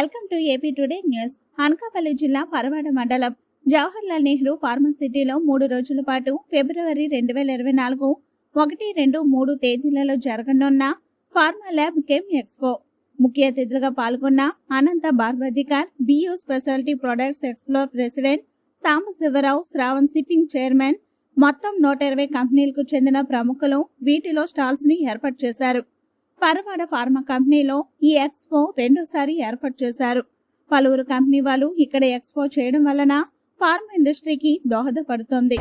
Welcome to AP today news. Anakapalli జిల్లా పరవాడ మండలం జవహర్లాల్ నెహ్రూ ఫార్మసిటీలో మూడు రోజుల పాటు ఫిబ్రవరి రెండు వేల ఇరవై నాలుగు ఒకటి రెండు మూడు తేదీలలో జరగనున్న ఫార్మా ల్యాబ్ కెమ్ ఎక్స్పో. ముఖ్య అతిథులుగా పాల్గొన్న అనంత బార్బధికార్ BU speciality products explore president Sambasivarao Shravan sipping chairman మొత్తం నూట ఇరవై కంపెనీలకు చెందిన ప్రముఖులు వీటిలో స్టాల్స్ని ఏర్పాటు చేశారు. పరవాడ ఫార్మా కంపెనీలో ఈ ఎక్స్పో రెండోసారి ఏర్పాటు చేశారు. పలువురు కంపెనీ వాళ్ళు ఇక్కడ ఎక్స్పో చేయడం వలన ఫార్మా ఇండస్ట్రీకి దోహదపడుతుంది.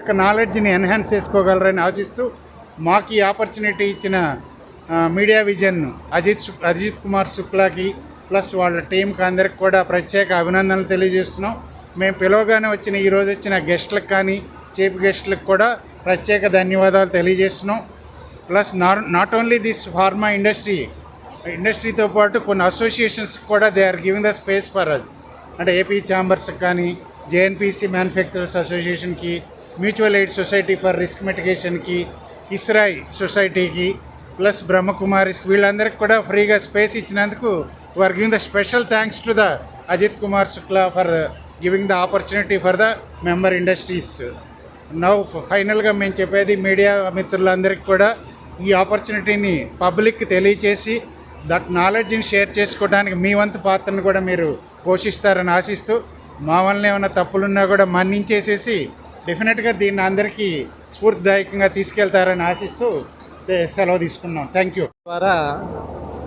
యొక్క నాలెడ్జ్ని ఎన్హాన్స్ చేసుకోగలరని ఆశిస్తూ మాకు ఈ ఆపర్చునిటీ ఇచ్చిన మీడియా విజన్ అజిత్ శుక్- అజిత్ కుమార్ శుక్లాకి ప్లస్ వాళ్ళ టీంకి అందరికి కూడా ప్రత్యేక అభినందనలు తెలియజేస్తున్నాం. మేము పిలవగానే వచ్చిన ఈరోజు వచ్చిన గెస్ట్లకు కానీ చీఫ్ గెస్ట్లకు కూడా ప్రత్యేక ధన్యవాదాలు తెలియజేస్తున్నాం. Plus not not only this pharma industry ఇండస్ట్రీతో పాటు కొన్ని అసోసియేషన్స్ కూడా they are giving the space for us అంటే ఏపీ ఛాంబర్స్ కానీ JNPC manufacturers అసోసియేషన్కి mutual aid society for risk మిటిగేషన్కి ఇస్రాయ్ సొసైటీకి ప్లస్ బ్రహ్మకుమారిస్కి వీళ్ళందరికీ కూడా ఫ్రీగా స్పేస్ ఇచ్చినందుకు were giving the special thanks to the Ajit Kumar Shukla for giving the opportunity for the member industries. Now ఫైనల్గా మేము చెప్పేది మీడియా మిత్రులందరికీ కూడా ఈ ఆపర్చునిటీని పబ్లిక్కి తెలియచేసి దట్ నాలెడ్జ్ని షేర్ చేసుకోవడానికి మీ వంతు పాత్రను కూడా మీరు పోషిస్తారని ఆశిస్తూ మా వలన ఏమైనా తప్పులున్నా కూడా మన్నించేసేసి డెఫినెట్గా దీన్ని అందరికీ స్ఫూర్తిదాయకంగా తీసుకెళ్తారని ఆశిస్తూ సెలవు తీసుకున్నాం. థ్యాంక్ యూ ద్వారా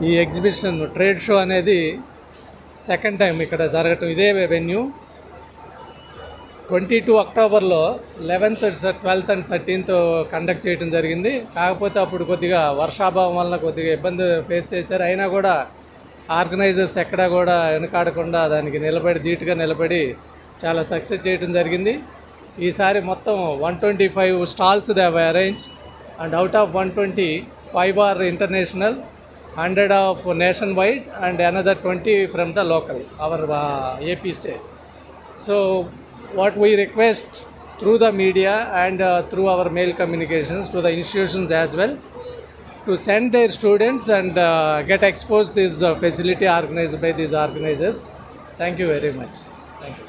ఈ ఎగ్జిబిషన్ ట్రేడ్ షో అనేది సెకండ్ టైం ఇక్కడ జరగటం. ఇదే వెన్యూ. ట్వంటీ టూ అక్టోబర్లో eleventh twelfth and thirteenth conduct చేయడం జరిగింది. కాకపోతే అప్పుడు కొద్దిగా వర్షాభావం వల్ల కొద్దిగా ఇబ్బంది ఫేస్ చేశారు. అయినా కూడా ఆర్గనైజర్స్ ఎక్కడా కూడా వెనకాడకుండా దానికి నిలబడి ధీటుగా నిలబడి చాలా సక్సెస్ చేయడం జరిగింది. ఈసారి మొత్తం one twenty five stalls they've arrange and out of one twenty five are international hundred of nationwide and another twenty from the local our AP state so what we request through the media and through our mail communications to the institutions as well to send their students and get expose this facility organize by these organizers thank you very much thank you